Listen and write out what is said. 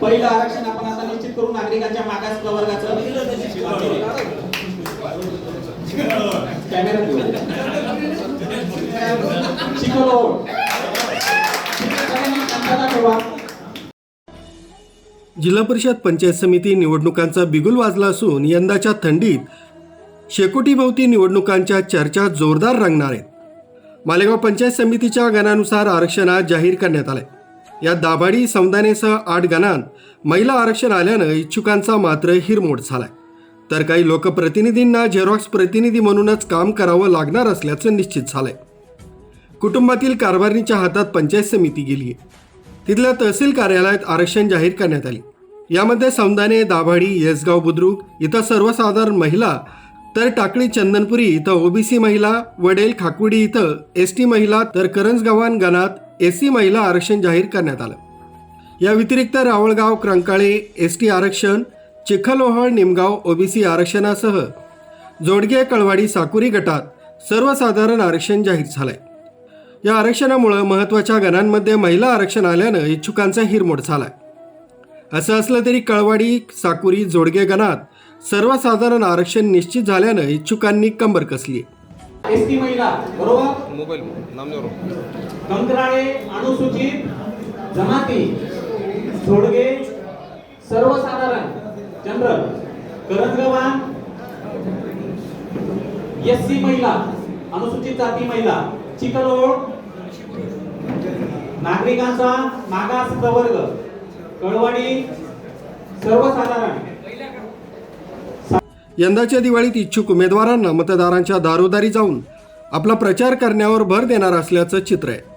पहिलं आरक्षण आपण आता निश्चित करू नागरिकांच्या मागास प्रवर्गाचं. कॅमेरा हो. जिल्हा परिषद पंचायत समिती निवडणुकांचा बिगुल वाजला असून यंदाच्या थंडीत शेकोटीभोवती निवडणुकांच्या चर्चा जोरदार रंगणार आहेत. मालेगाव पंचायत समितीच्या गणानुसार आरक्षणात जाहीर करण्यात आलंय. या दाभाडी समुदायासह आठ गणांत महिला आरक्षण आल्यानं इच्छुकांचा मात्र हिरमोड झालाय. तर काही लोकप्रतिनिधींना झेरॉक्स प्रतिनिधी म्हणूनच काम करावं लागणार असल्याचं निश्चित झालंय. कुटुंबातील कारभारणीच्या हातात पंचायत समिती गेली आहे. तिथल्या तहसील कार्यालयात आरक्षण जाहीर करण्यात आले. यामध्ये सौंदाने दाभाडी येसगाव बुद्रुक इथं सर्वसाधारण महिला तर टाकळी चंदनपुरी इथं ओबीसी महिला वडेल खाकुडी इथं एस टी महिला तर करंजगावान गणात एस सी महिला आरक्षण जाहीर करण्यात आलं. या व्यतिरिक्त रावळगाव क्रंकाळे एस टी आरक्षण चिखलोहळ निमगाव ओबीसी आरक्षणासह जोडगे कळवाडी साकुरी गटात सर्वसाधारण आरक्षण जाहीर झालंय. या आरक्षणामुळं महत्त्वाच्या गणांमध्ये महिला आरक्षण आल्यानं इच्छुकांचा हिरमोड झालाय. असं असलं तरी कळवाडी साकुरी जोडगे गणात सर्वसाधारण आरक्षण निश्चित झाल्यानं इच्छुकांनी कंबर कसली आहे एस टी महिला बरोबर? मोबाईल नामदेव कंत्राळे अनुसूचित जमाती जोडगे सर्वसाधारण जनरल करंजगवान एस सी महिला अनुसूचित जाती महिला चिखलोड नागरिकांचा मागास प्रवर्ग कळवाडी सर्वसाधारण. यंदाच्या दिवाळीत इच्छुक उमेदवारांना मतदारांच्या दारोदारी जाऊन आपला प्रचार करण्यावर भर देणार असल्याचं चित्र आहे.